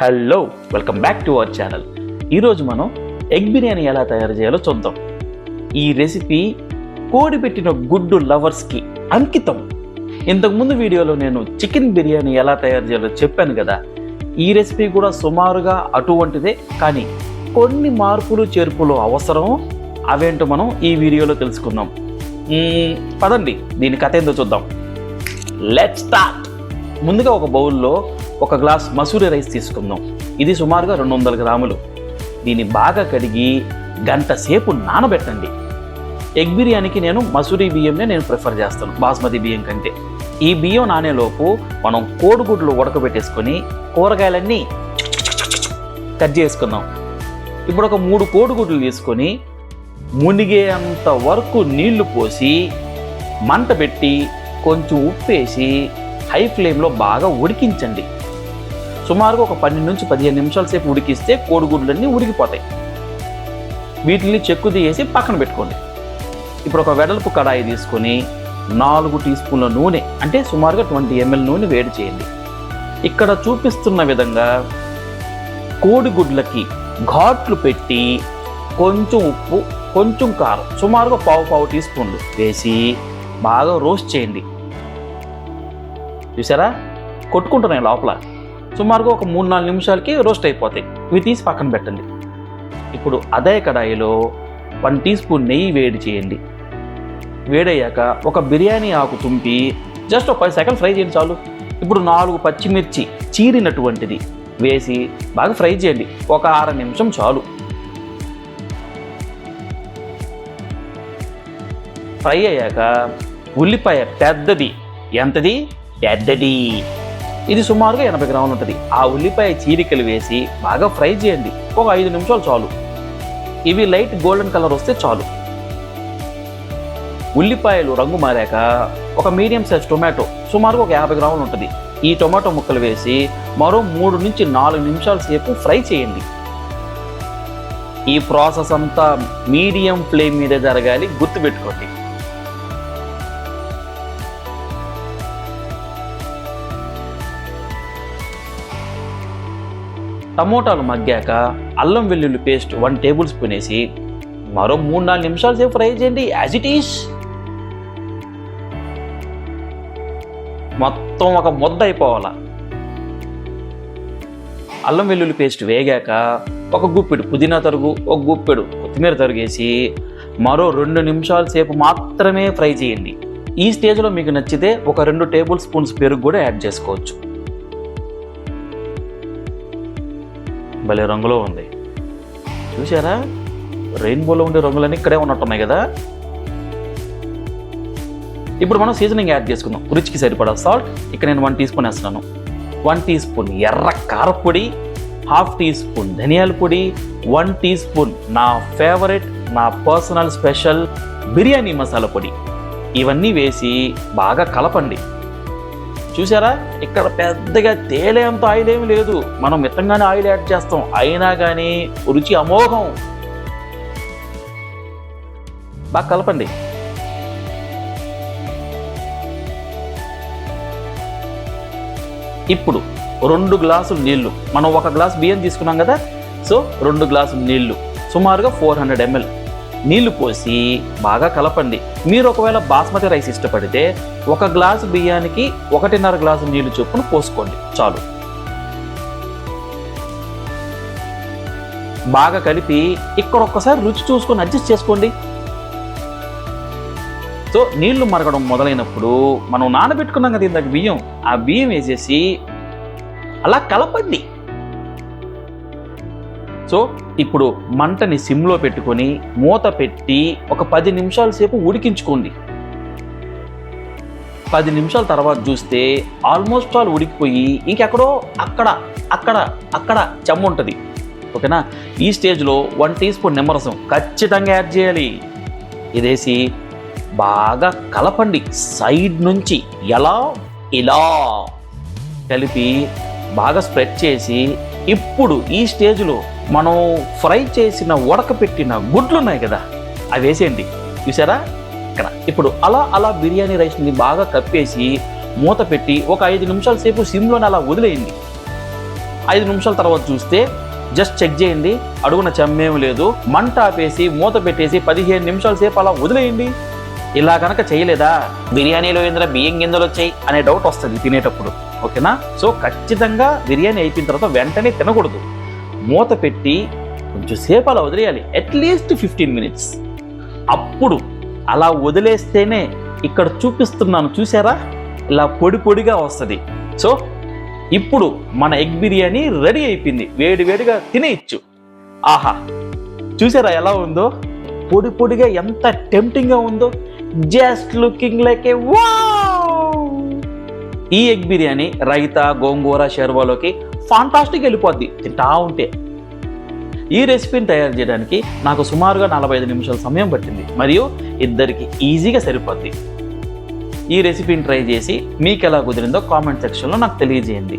Hello welcome back to our channel. ఈరోజు మనం egg biryani ఎలా తయారు చేయాలో చూద్దాం. ఈ రెసిపీ కోడి పెట్టిన గుడ్డు లవర్స్కి అంకితం. ఇంతకుముందు వీడియోలో నేను చికెన్ బిర్యానీ ఎలా తయారు చేయాలో చెప్పాను కదా. ఈ రెసిపీ కూడా సుమారుగా అటువంటిదే కానీ కొన్ని మార్పులు చేర్పులు అవసరం. అవేంటో మనం ఈ వీడియోలో తెలుసుకుందాం. పదండి దీని కథ ఏందో చూద్దాం. లెట్ స్టార్ట్ ముందుగా ఒక బౌల్లో ఒక గ్లాస్ మసూరి రైస్ తీసుకుందాం. ఇది సుమారుగా రెండు వందల గ్రాములు. దీన్ని బాగా కడిగి గంట సేపు నానబెట్టండి. ఎగ్ బిర్యానీకి నేను మసూరి బియ్యంనే నేను ప్రిఫర్ చేస్తాను బాస్మతి బియ్యం కంటే. ఈ బియ్యం నానేలోపు మనం కోడిగుడ్లు ఉడకబెట్టేసుకొని కూరగాయలన్నీ కట్ చేసుకుందాం. ఇప్పుడు ఒక మూడు కోడిగుడ్లు తీసుకొని మునిగేంత వరకు నీళ్ళు పోసి మంట పెట్టి కొంచెం ఉప్పేసి హై ఫ్లేమ్లో బాగా ఉడికించండి. సుమారుగా ఒక పన్నెండు నుంచి పదిహేను నిమిషాల సేపు ఉడికిస్తే కోడిగుడ్లన్నీ ఉడికిపోతాయి. వీటిని చెక్కు తీయేసి పక్కన పెట్టుకోండి. ఇప్పుడు ఒక వెడల్పు కడాయి తీసుకొని నాలుగు టీ స్పూన్ల నూనె అంటే సుమారుగా ట్వంటీ ఎంఎల్ నూనె వేడి చేయండి. ఇక్కడ చూపిస్తున్న విధంగా కోడిగుడ్లకి ఘాట్లు పెట్టి కొంచెం ఉప్పు కొంచెం కారం సుమారుగా పావు పావు టీ స్పూన్లు వేసి బాగా రోస్ట్ చేయండి. చూసారా? కొట్టుకుంటున్నాయి లోపల. సుమారుగా ఒక మూడు నాలుగు నిమిషాలకి రోస్ట్ అయిపోతాయి. ఇవి తీసి పక్కన పెట్టండి. ఇప్పుడు అదే కడాయిలో వన్ టీ స్పూన్ నెయ్యి వేడి చేయండి. వేడయ్యాక ఒక బిర్యానీ ఆకు తుంపి జస్ట్ ఒక పది సెకండ్ ఫ్రై చేయండి చాలు. ఇప్పుడు నాలుగు పచ్చిమిర్చి చీరినటువంటిది వేసి బాగా ఫ్రై చేయండి. ఒక అర నిమిషం చాలు. ఫ్రై అయ్యాక ఉల్లిపాయ పెద్దది. ఎంతది? పెద్దది. ఇది సుమారుగా ఎనభై గ్రాములు ఉంటుంది. ఆ ఉల్లిపాయ చీరికలు వేసి బాగా ఫ్రై చేయండి. ఒక ఐదు నిమిషాలు చాలు. ఇవి లైట్ గోల్డెన్ కలర్ వస్తే చాలు. ఉల్లిపాయలు రంగు మారాక ఒక మీడియం సైజ్ టొమాటో సుమారుగా ఒక యాభై గ్రాములు ఉంటుంది. ఈ టొమాటో ముక్కలు వేసి మరో మూడు నుంచి నాలుగు నిమిషాల సేపు ఫ్రై చేయండి. ఈ ప్రాసెస్ అంతా మీడియం ఫ్లేమ్ మీద జరగాలి గుర్తుపెట్టుకోండి. టమోటాలు మగ్గాక అల్లం వెల్లుల్లి పేస్ట్ వన్ టేబుల్ స్పూన్ వేసి మరో మూడు నాలుగు నిమిషాలు సేపు ఫ్రై చేయండి. యాజ్ ఇట్ ఈస్ మొత్తం ఒక ముద్ద అయిపోవాలా. అల్లం వెల్లుల్లి పేస్ట్ వేగాక ఒక గుప్పెడు పుదీనా తరుగు ఒక గుప్పెడు కొత్తిమీర తరుగేసి మరో రెండు నిమిషాల సేపు మాత్రమే ఫ్రై చేయండి. ఈ స్టేజ్లో మీకు నచ్చితే ఒక రెండు టేబుల్ స్పూన్స్ పెరుగు కూడా యాడ్ చేసుకోవచ్చు. భలే రంగులో ఉంది. చూసారా రెయిన్బోలో ఉండే రంగులన్నీ ఇక్కడే ఉన్నట్టున్నాయి కదా? ఇప్పుడు మనం సీజనింగ్ యాడ్ చేసుకుందాం. రుచికి సరిపడా సాల్ట్. ఇక్కడ నేను వన్ టీ స్పూన్ వేస్తున్నాను. వన్ టీ స్పూన్ ఎర్ర కారపొడి హాఫ్ టీ స్పూన్ ధనియాల పొడి వన్ టీ స్పూన్ నా ఫేవరెట్ నా పర్సనల్ స్పెషల్ బిర్యానీ మసాలా పొడి. ఇవన్నీ వేసి బాగా కలపండి. చూసారా ఇక్కడ పెద్దగా తేలేంత ఆయిల్ ఏమి లేదు. మనం మితంగానే ఆయిల్ యాడ్ చేస్తాం. అయినా కానీ రుచి అమోఘం. బాగా కలపండి. ఇప్పుడు రెండు గ్లాసులు నీళ్ళు. మనం ఒక గ్లాస్ బియ్యం తీసుకున్నాం కదా? సో రెండు గ్లాసులు నీళ్ళు. సుమారుగా ఫోర్ హండ్రెడ్ ఎంఎల్. నీళ్ళు పోసి బాగా కలపండి. మీరు ఒకవేళ బాస్మతి రైస్ ఇష్టపడితే ఒక గ్లాసు బియ్యానికి ఒకటిన్నర గ్లాసు నీళ్ళు చొప్పున పోసుకోండి. చాలు. బాగా కలిపి ఇక్కడ ఒక్కసారి రుచి చూసుకొని అడ్జస్ట్ చేసుకోండి. సో నీళ్ళు మరగడం మొదలైనప్పుడు మనం నానబెట్టుకున్నాం కదా ఇందాక బియ్యం ఆ బియ్యం వేసేసి అలా కలపండి. సో ఇప్పుడు మంటని సిమ్లో పెట్టుకొని మూత పెట్టి ఒక పది నిమిషాల సేపు ఉడికించుకోండి. పది నిమిషాల తర్వాత చూస్తే ఆల్మోస్ట్ ఆల్ ఉడికిపోయి ఇంకెక్కడో అక్కడ అక్కడ అక్కడ చెమ్మ ఉంటుంది. ఓకేనా? ఈ స్టేజ్లో వన్ టీ స్పూన్ నిమ్మరసం ఖచ్చితంగా యాడ్ చేయాలి. ఇదేసి బాగా కలపండి. సైడ్ నుంచి ఎలా ఇలా కలిపి బాగా స్ప్రెడ్ చేసి ఇప్పుడు ఈ స్టేజ్లో మనం ఫ్రై చేసిన ఉడకపెట్టిన గుడ్లు ఉన్నాయి కదా అవి వేసేయండి. చూసారా? ఇక్కడ. ఇప్పుడు అలా అలా బిర్యానీ రైస్ని బాగా కప్పేసి మూత పెట్టి ఒక ఐదు నిమిషాల సేపు సిమ్లోనే అలా వదిలేయండి. ఐదు నిమిషాల తర్వాత చూస్తే జస్ట్ చెక్ చేయండి అడుగున చెమ్మేం లేదు. మంట ఆపేసి మూత పెట్టేసి పదిహేను నిమిషాల సేపు అలా వదిలేయండి. ఇలా కనుక చేయలేదా? బిర్యానీలో ఏంద్ర బియ్యం గింజలు వచ్చాయి అనే డౌట్ వస్తుంది తినేటప్పుడు. ఓకేనా? సో ఖచ్చితంగా బిర్యానీ అయిపోయిన తర్వాత వెంటనే తినకూడదు. మూత పెట్టి కొంచెంసేపు అలా వదిలేయాలి. అట్లీస్ట్ ఫిఫ్టీన్ మినిట్స్ అప్పుడు అలా వదిలేస్తేనే ఇక్కడ చూపిస్తున్నాను చూసారా ఇలా పొడి పొడిగా వస్తుంది. సో ఇప్పుడు మన ఎగ్ బిర్యానీ రెడీ అయిపోయింది. వేడి వేడిగా తినేయచ్చు. ఆహా! చూసారా ఎలా ఉందో? పొడి పొడిగా ఎంత టెంప్టింగ్గా ఉందో? జస్ట్ లుకింగ్ లైక్ ఏ ఈ ఎగ్ బిర్యానీ రైతా గోంగూర షెర్వాలోకి ఫాంటాస్టిక్ వెళ్ళిపోద్ది. తింటా ఉంటే. ఈ రెసిపీని తయారు చేయడానికి నాకు సుమారుగా నలభై ఐదు నిమిషాల సమయం పట్టింది. మరియు ఇద్దరికి ఈజీగా సరిపోద్ది. ఈ రెసిపీని ట్రై చేసి మీకు ఎలా కుదిరిందో కామెంట్ సెక్షన్లో నాకు తెలియజేయండి.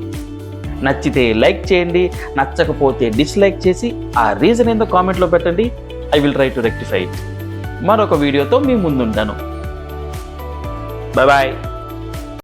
నచ్చితే లైక్ చేయండి. నచ్చకపోతే డిస్లైక్ చేసి ఆ రీజన్ ఏందో కామెంట్లో పెట్టండి. I will try to rectify it మరొక వీడియోతో మీ ముందుంటాను. Bye bye